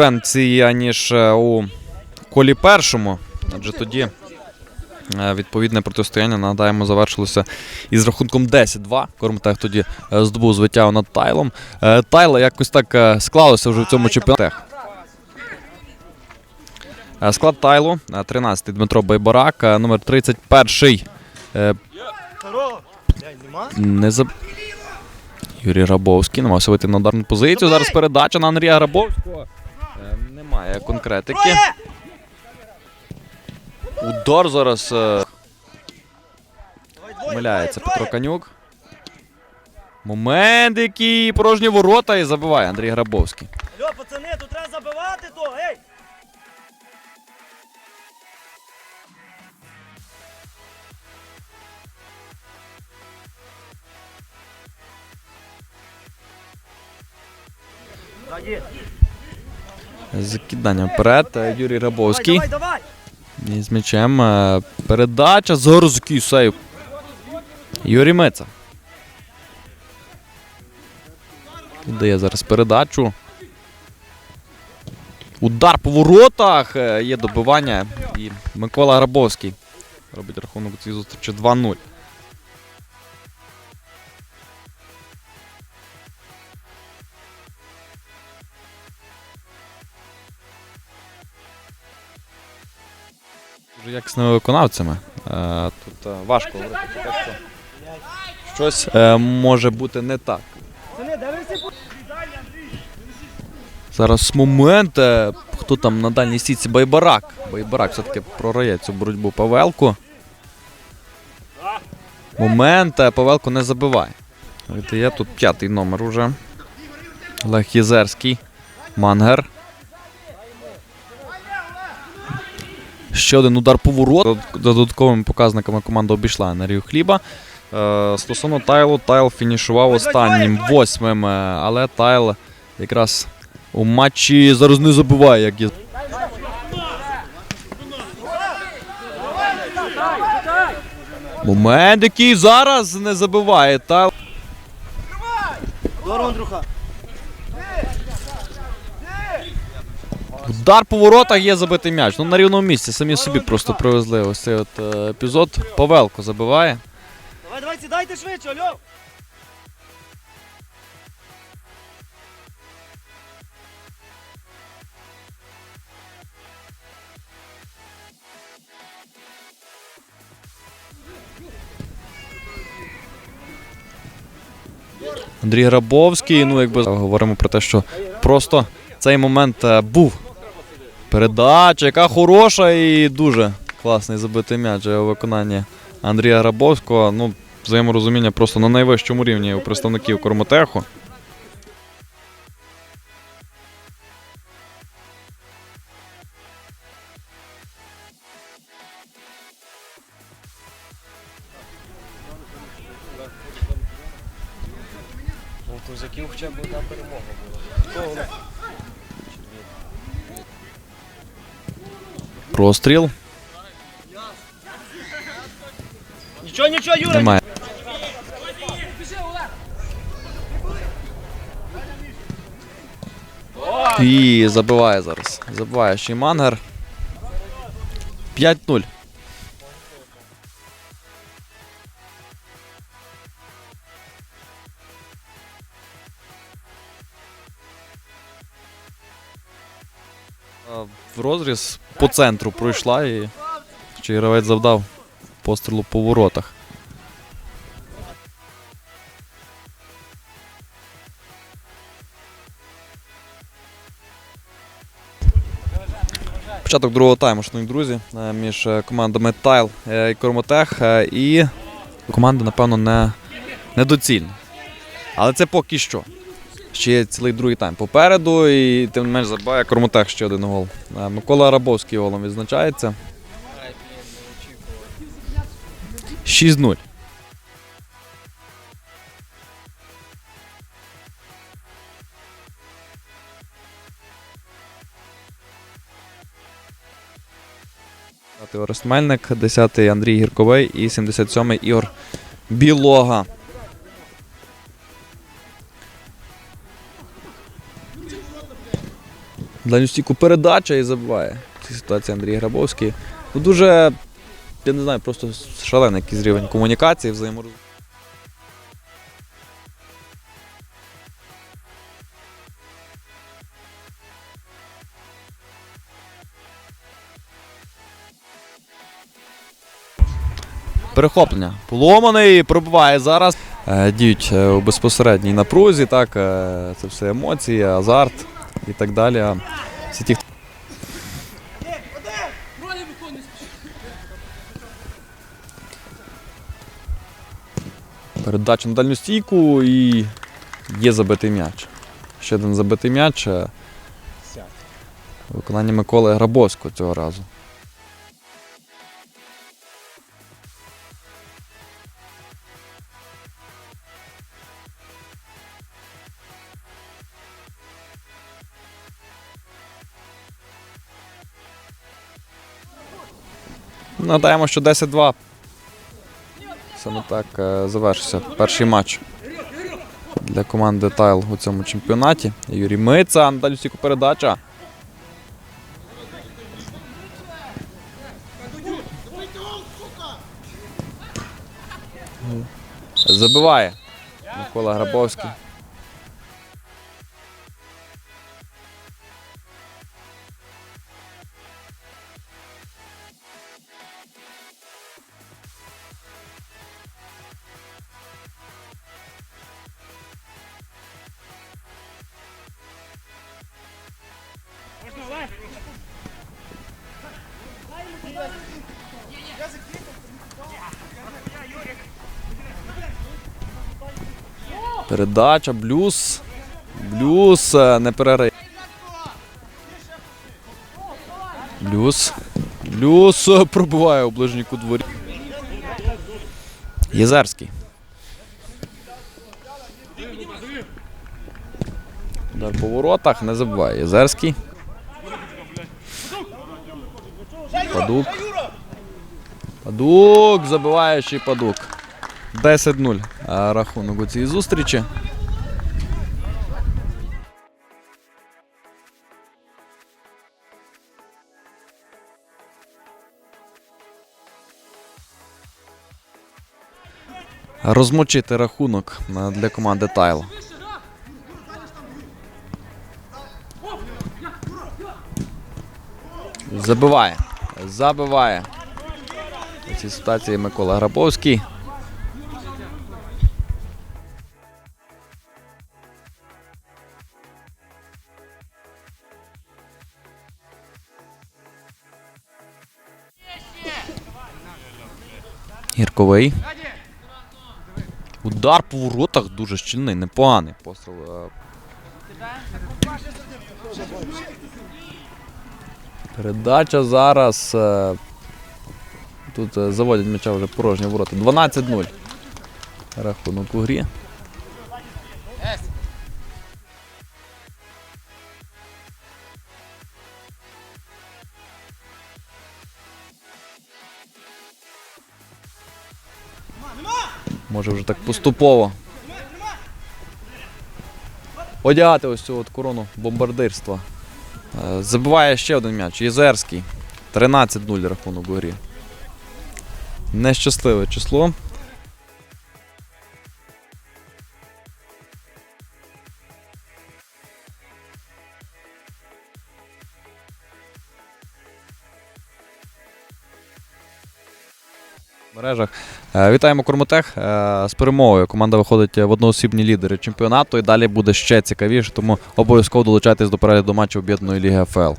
конкуренції, ніж е, у колі першому. Адже тоді е, відповідне протистояння, нагадаємо, завершилося із рахунком 10-2. Кормтех тоді е, здобув звиття над Тайлом. Тайла якось так склалося вже в цьому чемпіонаті. Склад Тайлу, 13-й Дмитро Байбарак, номер 31-й. е, Не заб... Юрій Рабовський намагався вийти на ударну позицію. Зараз передача на Андрія Рабовського. Е, Немає конкретики. Удар зараз. е, Помиляється Петро Канюк. Момент, який порожні ворота і забиває Андрій Грабовський. Йо, пацани, тут треба забивати то, ей! Заді. Закидання вперед. е, Юрій Рабовський. І з м'ячем. е, Передача. Зараз який сейв. Юрій Миця. Віддає зараз передачу. Удар по воротах. е, Є добивання. І Микола Грабовський робить рахунок цій зустрічі 2-0. Дуже якісними виконавцями. Е, Тут е, важко говорити щось е, може бути не так. Зараз момент. Хто там на дальній сітці? Байбарак. Байбарак все-таки прорає цю боротьбу Павелку. Момент. Павелко не забиває. Є тут п'ятий номер уже. Олег Єзерський. Мангер. Ще один удар по ворот. Додатковими показниками команда обійшла енергію хліба. Е, стосовно Тайлу, Тайл фінішував останнім восьмим, е, але Тайл якраз у матчі зараз не забуває, як є. Момент, який зараз не забиває. Тайл. Здорово, Андрюха. Удар по воротах є забитий м'яч. Ну на рівному місці. Самі собі просто привезли ось цей от е, епізод. Павелко забиває. Давай, давай, сідайте швидше, алло! Андрій Грабовський. Ну, якби говоримо про те, що просто цей момент е, був. Передача, яка хороша і дуже класний забитий м'яч у виконанні Андрія Грабовського. Ну, взаєморозуміння просто на найвищому рівні у представників Кормотеху. Хоча б одна перемога була. Простріл. Нічого, нічого, Юра! Немає. І забиває зараз. Забиває ще й Мангер. 5-0. А, В розріз по центру пройшла і гравець завдав пострілу по воротах. Початок другого тайму, шановні друзі, е, між е, командами Тайл е, і Кормотех. І команда, напевно, не недоцільна. Але це поки що. Ще цілий другий тайм попереду, і тим не менш забиває Кормотех ще один гол. Е, Микола Рабовський голом відзначається. 6-0. П'ятий Орест Мельник, 10-й Андрій Гірковий і 77-й Ігор Білога. Дальню стійку передача і забиває. В цій ситуації Андрій Грабовський. Ну, дуже, я не знаю, просто шалений якийсь рівень комунікації, взаєморозуміння. Перехоплення. Поломаний, пробиває зараз. Е, Діють е, у безпосередній напрузі, так, е, це все емоції, азарт і так далі. А Всі ті, хто Передача на дальню стійку і є забитий м'яч. Ще один забитий м'яч. е, Виконання Миколи Грабовського цього разу. Нагадаємо, що 10-2. Саме так е, завершився перший матч для команди Тайл у цьому чемпіонаті. Юрій Миця, на дальню стійку передача. Забиває Микола Грабовський. Передача, блюз. Блюз е, не перерив. Блюз. Блюз е, пробиває у ближній кут дворі. Єзерський. Удар по воротах, не забуває. Єзерський. Падук. Падук, забиваючий падук. 10-0 рахунок у цій зустрічі. Розмочити рахунок для команди Тайл. Забиває. Забиває. У цій ситуації Микола Грабовський. Гірковий. Удар по воротах дуже щільний, непоганий постріл. Передача зараз. е, Тут е, заводять м'яча вже порожні ворота. 12-0. Рахунок у грі. Може вже так поступово. Одягати ось цю от корону бомбардирства. Е, Забиває ще один м'яч. Єзерський. 13-0 рахунок у грі. Нещасливе число. Мережах. Е, Вітаємо Кормотех. Е, З перемогою команда виходить в одноосібні лідери чемпіонату і далі буде ще цікавіше, тому обов'язково долучайтесь до перегляду матчів об'єднаної ліги АФЛ.